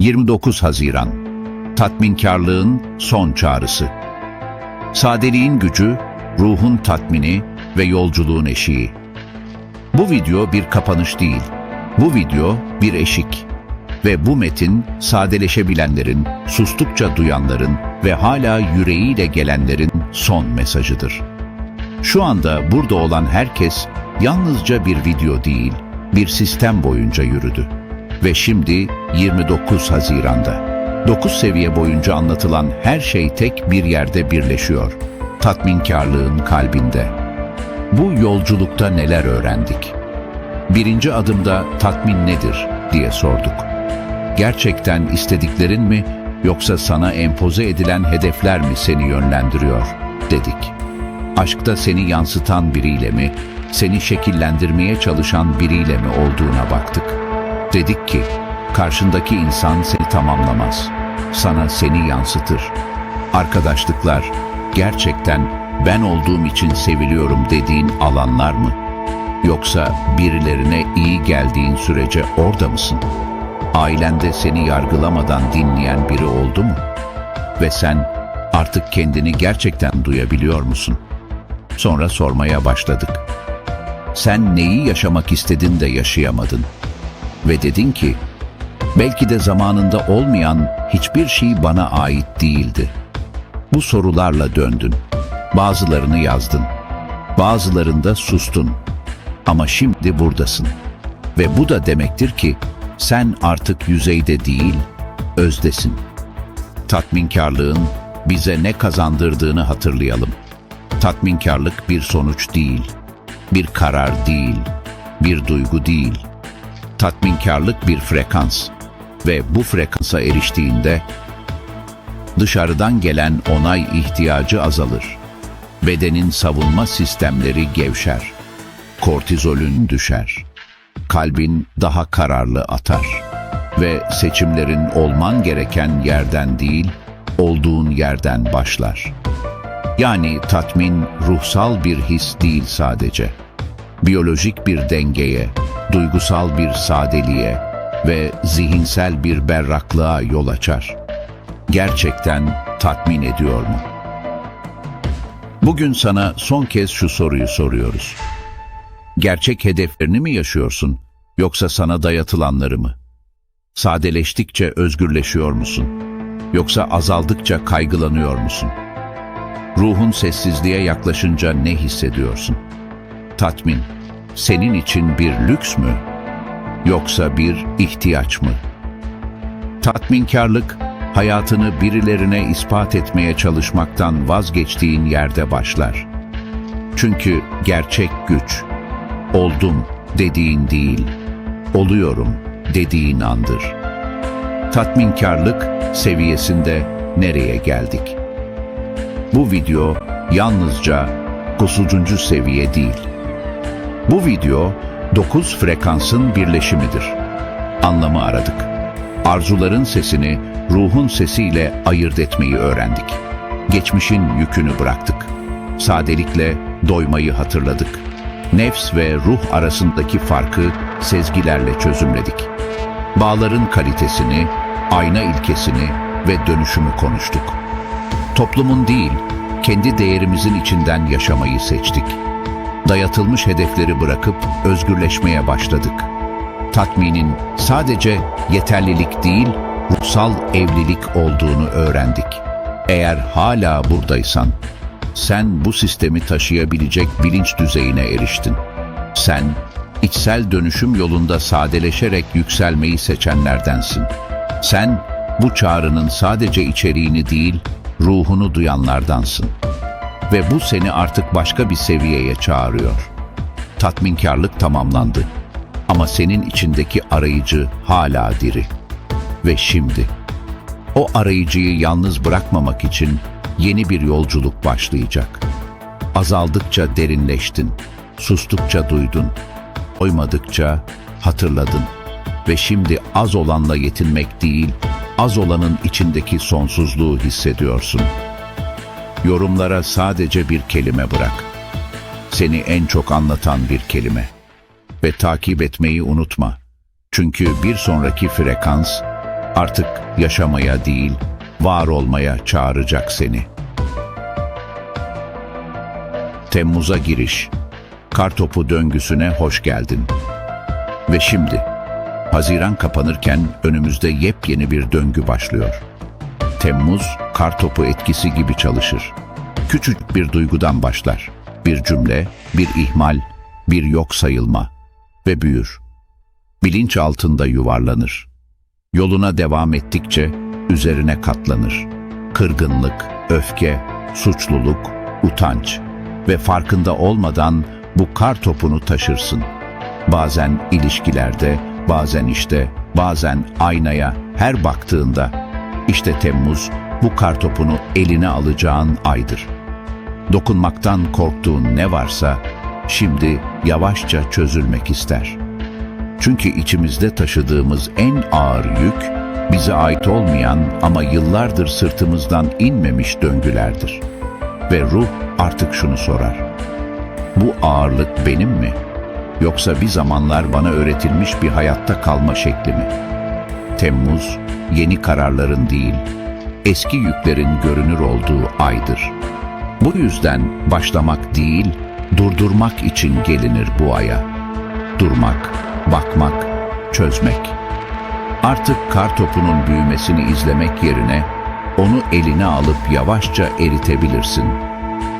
29 Haziran Tatminkarlığın son çağrısı Sadeliğin gücü, ruhun tatmini ve yolculuğun eşiği. Bu video bir kapanış değil. Bu video bir eşik. Ve bu metin sadeleşebilenlerin, sustukça duyanların ve hala yüreğiyle gelenlerin son mesajıdır. Şu anda burada olan herkes yalnızca bir video değil, bir sistem boyunca yürüdü. Ve şimdi 29 Haziran'da. 9 seviye boyunca anlatılan her şey tek bir yerde birleşiyor. Tatminkarlığın kalbinde. Bu yolculukta neler öğrendik? Birinci adımda tatmin nedir diye sorduk. Gerçekten istediklerin mi yoksa sana empoze edilen hedefler mi seni yönlendiriyor dedik. Aşkta seni yansıtan biriyle mi, seni şekillendirmeye çalışan biriyle mi olduğuna baktık. Dedik ki, karşındaki insan seni tamamlamaz. Sana seni yansıtır. Arkadaşlıklar, gerçekten ben olduğum için seviliyorum dediğin alanlar mı? Yoksa birilerine iyi geldiğin sürece orada mısın? Ailende seni yargılamadan dinleyen biri oldu mu? Ve sen artık kendini gerçekten duyabiliyor musun? Sonra sormaya başladık. Sen neyi yaşamak istedin de yaşayamadın? Ve dedin ki, belki de zamanında olmayan hiçbir şey bana ait değildi. Bu sorularla döndün. Bazılarını yazdın. Bazılarında sustun. Ama şimdi buradasın. Ve bu da demektir ki sen artık yüzeyde değil, özdesin. Tatminkarlığın bize ne kazandırdığını hatırlayalım. Tatminkarlık bir sonuç değil, bir karar değil, bir duygu değil. Tatminkarlık bir frekans ve bu frekansa eriştiğinde dışarıdan gelen onay ihtiyacı azalır. Bedenin savunma sistemleri gevşer. Kortizolün düşer. Kalbin daha kararlı atar. Ve seçimlerin olman gereken yerden değil, olduğun yerden başlar. Yani tatmin ruhsal bir his değil sadece. Biyolojik bir dengeye, duygusal bir sadeliğe ve zihinsel bir berraklığa yol açar. Gerçekten tatmin ediyor mu? Bugün sana son kez şu soruyu soruyoruz. Gerçek hedeflerini mi yaşıyorsun yoksa sana dayatılanları mı? Sadeleştikçe özgürleşiyor musun? Yoksa azaldıkça kaygılanıyor musun? Ruhun sessizliğe yaklaşınca ne hissediyorsun? Tatmin, senin için bir lüks mü? Yoksa bir ihtiyaç mı? Tatminkarlık, hayatını birilerine ispat etmeye çalışmaktan vazgeçtiğin yerde başlar. Çünkü gerçek güç, oldum dediğin değil, oluyorum dediğin andır. Tatminkarlık seviyesinde nereye geldik? Bu video yalnızca 9. seviye değil. Bu video 9 frekansın birleşimidir. Anlamı aradık. Arzuların sesini ruhun sesiyle ayırt etmeyi öğrendik. Geçmişin yükünü bıraktık. Sadelikle doymayı hatırladık. Nefs ve ruh arasındaki farkı sezgilerle çözümledik. Bağların kalitesini, ayna ilkesini ve dönüşümü konuştuk. Toplumun değil, kendi değerimizin içinden yaşamayı seçtik. Dayatılmış hedefleri bırakıp özgürleşmeye başladık. Tatminin sadece yeterlilik değil, ruhsal evlilik olduğunu öğrendik. Eğer hala buradaysan, sen bu sistemi taşıyabilecek bilinç düzeyine eriştin. Sen, içsel dönüşüm yolunda sadeleşerek yükselmeyi seçenlerdensin. Sen, bu çağrının sadece içeriğini değil, ruhunu duyanlardansın. Ve bu seni artık başka bir seviyeye çağırıyor. Tatminkarlık tamamlandı. Ama senin içindeki arayıcı hala diri. Ve şimdi, o arayıcıyı yalnız bırakmamak için yeni bir yolculuk başlayacak. Azaldıkça derinleştin, sustukça duydun, doymadıkça hatırladın. Ve şimdi az olanla yetinmek değil, az olanın içindeki sonsuzluğu hissediyorsun. Yorumlara sadece bir kelime bırak. Seni en çok anlatan bir kelime. Ve takip etmeyi unutma. Çünkü bir sonraki frekans Artık yaşamaya değil, var olmaya çağıracak seni. Temmuz'a giriş. Kartopu döngüsüne hoş geldin. Ve şimdi, Haziran kapanırken önümüzde yepyeni bir döngü başlıyor. Temmuz, kartopu etkisi gibi çalışır. Küçük bir duygudan başlar. Bir cümle, bir ihmal, bir yok sayılma ve büyür. Bilinç altında yuvarlanır. Yoluna devam ettikçe üzerine katlanır. Kırgınlık, öfke, suçluluk, utanç ve farkında olmadan bu kar topunu taşırsın. Bazen ilişkilerde, bazen işte, bazen aynaya, her baktığında işte Temmuz bu kar topunu eline alacağın aydır. Dokunmaktan korktuğun ne varsa şimdi yavaşça çözülmek ister. Çünkü içimizde taşıdığımız en ağır yük bize ait olmayan ama yıllardır sırtımızdan inmemiş döngülerdir. Ve ruh artık şunu sorar. Bu ağırlık benim mi? Yoksa bir zamanlar bana öğretilmiş bir hayatta kalma şekli mi? Temmuz yeni kararların değil, eski yüklerin görünür olduğu aydır. Bu yüzden başlamak değil, durdurmak için gelinir bu aya. Durmak, bakmak, çözmek. Artık kar topunun büyümesini izlemek yerine onu eline alıp yavaşça eritebilirsin.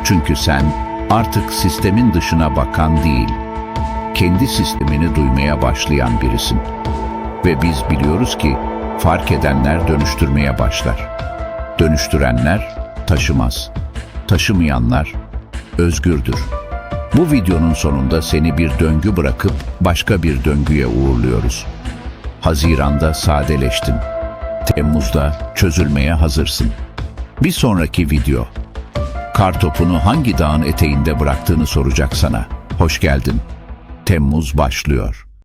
Çünkü sen artık sistemin dışına bakan değil, kendi sistemini duymaya başlayan birisin. Ve biz biliyoruz ki fark edenler dönüştürmeye başlar. Dönüştürenler taşımaz. Taşımayanlar özgürdür. Bu videonun sonunda seni bir döngü bırakıp başka bir döngüye uğurluyoruz. Haziranda sadeleştin. Temmuz'da çözülmeye hazırsın. Bir sonraki video. Kar topunu hangi dağın eteğinde bıraktığını soracak sana. Hoş geldin. Temmuz başlıyor.